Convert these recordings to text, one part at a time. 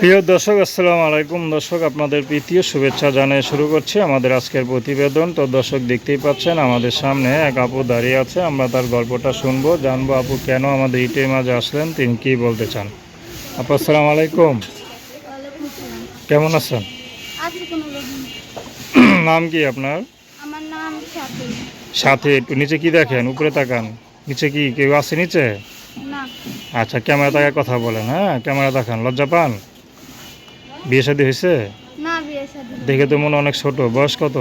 প্রিয় দর্শক আসসালামু আলাইকুম। দর্শক আপনাদের প্রীতীয় শুভেচ্ছা জানিয়ে শুরু করছি আমাদের আজকের প্রতিবেদন। তো দর্শক দেখতেই পাচ্ছেন আমাদের সামনে এক আপু দাঁড়িয়ে আছে। আমরা তার গল্পটা শুনব জানব আপু কেন আমাদের ইটের মাঝে আসলেন তিনি কি বলতে চান? আপু আসসালামু আলাইকুম। কেমন আছেন। নাম কি আপনার? সাথে। একটু নিচে কি দেখেন? উপরে তাকান। নিচে কি? কেউ আছে নিচে? আচ্ছা ক্যামেরা তাকায় কথা বলেন হ্যাঁ? ক্যামেরা দেখান লজ্জা পান? বিয়ে শাদী হয়েছে? না বিয়ে শাদী দেখে তো মনে অনেক ছোট। বয়স কত?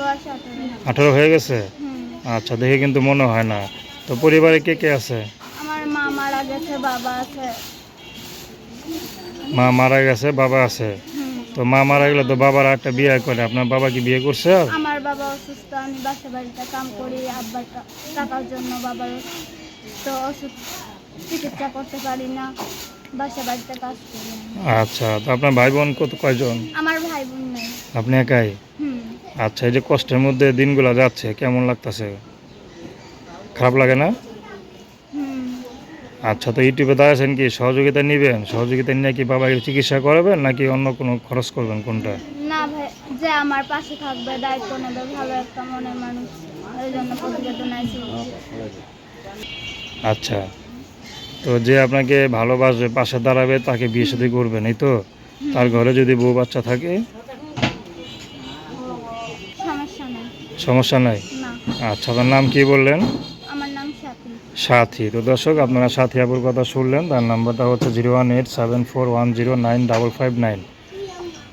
বয়স আঠারো। হয়ে গেছে? আচ্ছা দেখে কিন্তু মনে হয় না। তো পরিবারে কে কে আছে? আমার মা মারা গেছে বাবা আছে। মা মারা গেছে বাবা আছে। তো মা মারা গেলে তো বাবার একটা বিয়ে করে। আপনার বাবা কি বিয়ে করছে আর? আমার বাবা অসুস্থ আমি বাসা বাড়িতে কাম করি আব্বার টাকার জন্য বাবার তো ওষুধ চিকিৎসা করতে পারি না। বাসা বাড়িতে কাজ করি। আচ্ছা তো আপনার ভাই বোন কত কয়জন? আমার ভাই বোন নেই। আপনি একাই? আচ্ছা এই যে কষ্টের মধ্যে দিনগুলো যাচ্ছে কেমন লাগতেছে? খারাপ লাগে না? আচ্ছা তো ইউটিউবে দাঁড়াচ্ছেন কি? সহযোগিতা নেবেন? সহযোগিতা নিয়ে কি বাবাকে চিকিৎসা করাবেন নাকি অন্য কোনো খরচ করবেন কোনটা? না ভাই যে আমার পাশে থাকবে দায়িত্ব নেবে ভালো একটা মনের মানুষ ওই জন্য প্রতিবেদন আইসি আচ্ছা। তো যে আপনাকে ভালোবাসবে পাশে দাঁড়াবে তাকে বিয়ে সাথে করবেন এই তো? তার ঘরে যদি বউ বাচ্চা থাকে? সমস্যা নাই। আচ্ছা আপনার নাম কি বললেন? সাথী। সাথী। তো দর্শক আপনারা সাথী আপুর কথা শুনলেন তার নাম্বারটা হচ্ছে zero one eight seven four one zero nine double five nine.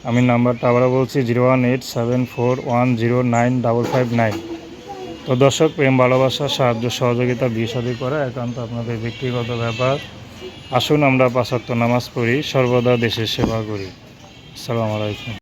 আমি নাম্বারটা আবারও বলছি zero one eight seven four one zero nine double five nine. তো দর্শক, প্রেম, ভালোবাসা, সাহায্য, সহযোগিতা, বিয়ে করা একান্ত আপনাদের ব্যক্তিগত ব্যাপার। আসুন আমরা পাশাত্য নামাজ পড়ি, সর্বদা দেশের সেবা করি। আসসালামু আলাইকুম।